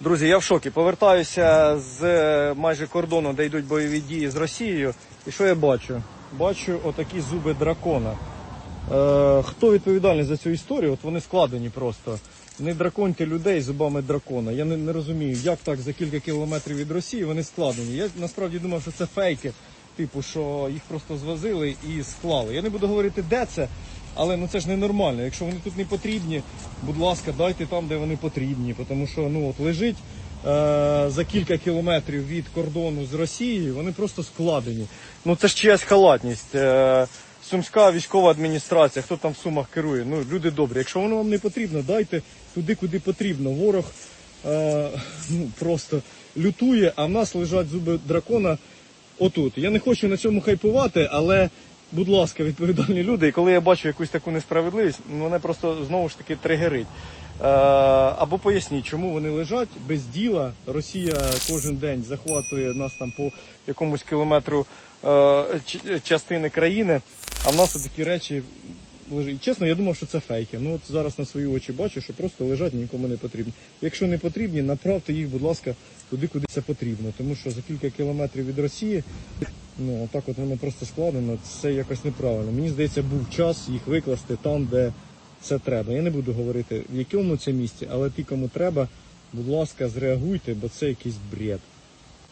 Друзі, я в шокі. Повертаюся з е, майже кордону, де йдуть бойові дії з Росією. І що я бачу? Бачу отакі зуби дракона. Е, хто відповідальний за цю історію? От вони складені просто. Не драконьте людей зубами дракона. Я не, не розумію, як так за кілька кілометрів від Росії вони складені. Я насправді думав, що це фейки, типу, що їх просто звозили і склали. Я не буду говорити, де це, але ну це ж ненормально. Якщо вони тут не потрібні, будь ласка, дайте там, де вони потрібні. Тому що ну от лежить е, за кілька кілометрів від кордону з Росією, вони просто складені. Ну це ж чиясь халатність. Е, Сумська військова адміністрація, хто там в Сумах керує. Ну, люди добрі. Якщо воно вам не потрібно, дайте туди, куди потрібно. Ворог е, ну, просто лютує, а в нас лежать зуби дракона отут. Я не хочу на цьому хайпувати, але, будь ласка, відповідальні люди, і коли я бачу якусь таку несправедливість, мене просто знову ж таки тригерить. Е, або поясніть, чому вони лежать без діла. Росія кожен день захватує нас там по якомусь кілометру е, частини країни, а в нас такі речі лежать. Чесно, я думав, що це фейки. Ну от зараз на свої очі бачу, що просто лежать нікому не потрібні. Якщо не потрібні, направте їх, будь ласка, туди, куди це потрібно. Тому що за кілька кілометрів від Росії, ну отак от воно просто складено, це якось неправильно. Мені здається, був час їх викласти там, де це треба. Я не буду говорити, в якому це місці, але ті, кому треба, будь ласка, зреагуйте, бо це якийсь бред.